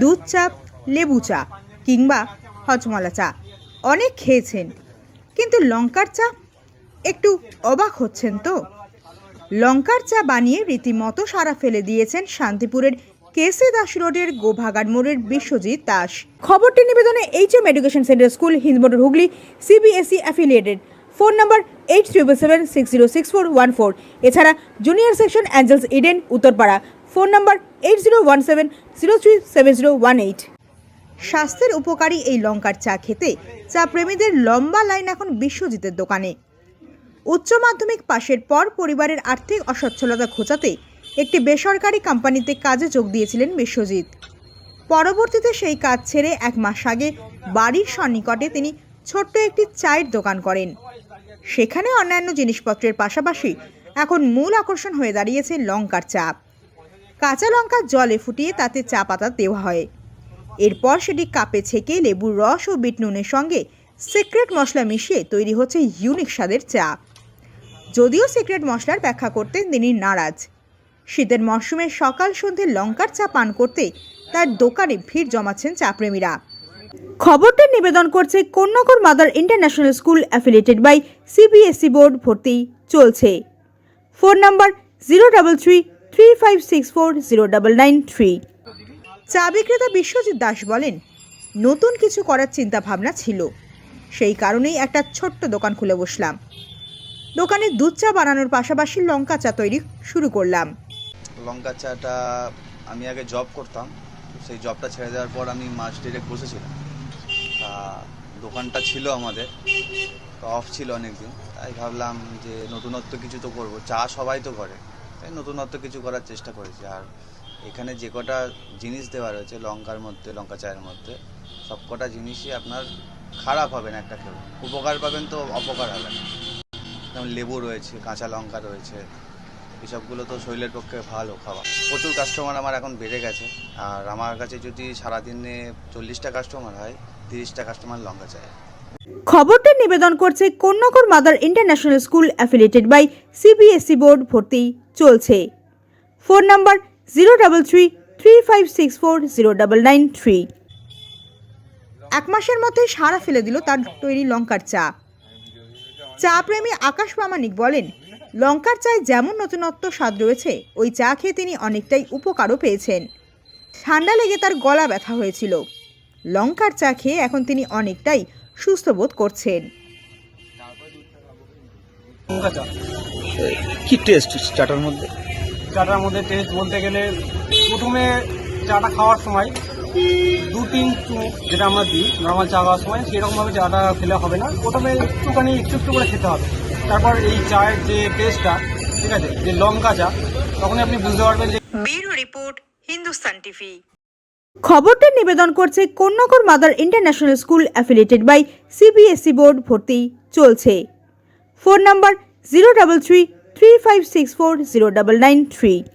দুধ চা, লেবু চা কিংবা হজমলা চা। অনেক খেয়েছেন। কিন্তু লঙ্কার চা? একটু অবাক হচ্ছেন তো? লঙ্কার চা বানিয়ে রীতিমতো সারা ফেলে দিয়েছেন শান্তিপুরের কেসে দাস রোডের গোভাগার মোড়ের বিশ্বজিৎ দাস। খবরটি নিবেদনে H M education centre school Hindmotor Hooghly CBSE affiliated phone number eight triple seven six zero six four one four. এছাড়া junior section angels Eden, Uttarpara. Phone number eight zero one seven zero three seven zero one eight. স্বাস্থ্যের উপকারী এই লঙ্কার চা খেতে চা প্রেমীদের লম্বা লাইন এখন বিশ্বজিতের দোকানে। উচ্চ মাধ্যমিক পাশের পর পরিবারের আর্থিক অসচ্ছলতা ঘোচাতে একটি বেসরকারি কোম্পানিতে কাজে যোগ দিয়েছিলেন বিশ্বজিৎ। পরবর্তীতে সেই কাজ ছেড়ে এক মাস আগে বাড়ির সন্নিকটে তিনি ছোট্ট একটি চায়ের দোকান করেন। সেখানে অন্যান্য জিনিসপত্রের পাশাপাশি এখন মূল আকর্ষণ হয়ে দাঁড়িয়েছে লঙ্কার চা। কাঁচা লঙ্কা জলে ফুটিয়ে তাতে চা পাতা দেওয়া হয়। এরপর সেটি কাপে ছেঁকে লেবুর রস ও বিট নুনের সঙ্গে সিক্রেট মশলা মিশিয়ে তৈরি হচ্ছে ইউনিক স্বাদের চা। যদিও সিক্রেট মশলার ব্যাখ্যা করতে তিনি নারাজ। শীতের মরশুমে সকাল সন্ধে লঙ্কার চা পান করতে তার দোকানে ভিড় জমাচ্ছেন চা প্রেমীরা খবরটা নিবেদন করছে কন্যাকর mother international school affiliated by CBSE board ভর্তি চলছে। Phone number zero double three three five six four zero nine three চা বিক্রেতা বিশ্বজিৎ দাস বলেন, নতুন কিছু করার চিন্তা ভাবনা ছিল। সেই কারণেই একটা ছোট্ট দোকান খুলে বসলাম। দোকানে দুধ চা বানানোর পাশাপাশি লঙ্কা চা তৈরি শুরু করলাম। লঙ্কা চাটা আমি আগে জব করতাম, সেই জবটা ছেড়ে দেওয়ার পর আমি মাস ডিরেক্ট বসেছিলাম। তা দোকানটা ছিল আমাদের অফ ছিল অনেকদিন। তাই ভাবলাম যে নতুনত্ব কিছু তো করব, চা সবাই তো করে। তাই নতুনত্ব কিছু করার চেষ্টা করেছি। আর এখানে যে কটা জিনিস দেওয়া রয়েছে, লঙ্কার মধ্যে, লঙ্কা চায়ের মধ্যে সব কটা জিনিসই আপনার খারাপ হবে না একটা খেয়ে। উপকার পাবেন তো অপকার হবে না। যেমন লেবু রয়েছে, কাঁচা লঙ্কা রয়েছে, এসবগুলো তো শরীরের পক্ষে ভালো খাওয়া প্রচুর কাস্টমার আমার এখন বেড়ে গেছে। আর আমার কাছে যদি সারাদিনে চল্লিশটা কাস্টমার হয়, তিরিশটা কাস্টমার লঙ্কা চায়। খবরটা নিবেদন করছে কন্যাকর mother international school affiliated by CBSE board ভর্তি চলছে। Phone number zero double three three five six four, zero double nine three. এক মাসের মধ্যে সারা ফেলে দিল তার তৈরি লঙ্কার চা। চা প্রেমী আকাশ প্রামাণিক বলেন, লঙ্কার চায় যেমন নতুনত্ব স্বাদ রয়েছে, ওই চা খেয়ে তিনি অনেকটাই উপকারও পেয়েছেন। ঠান্ডা লেগে তার গলা ব্যথা হয়েছিল। লঙ্কার চা খেয়ে এখন তিনি অনেকটাই সুস্থ বোধ করছেন। লঙ্কা চা। কি টেস্ট চাটার মধ্যে? চাটার মধ্যে টেস্ট বলতে গেলে প্রথমে চাটা খাওয়ার সময় দু তিন চুমুক যেটা আমরা দিই নর্মাল চা খাওয়ার সময় সেরকমভাবে চাটা খেলে হবে না। প্রথমে একটুখানি একটু একটু করে খেতে হবে। তারপর এই চায়ের যে টেস্টটা ঠিক আছে যে লঙ্কা চা তখনই আপনি বুঝতে পারবেন যে ব্যুরো রিপোর্ট হিন্দুস্তান টিভি। খবরটা নিবেদন করছে কন্যাকর mother international school affiliated by CBSE board ভর্তি চলছে। Phone number zero double three three five six four zero double nine three.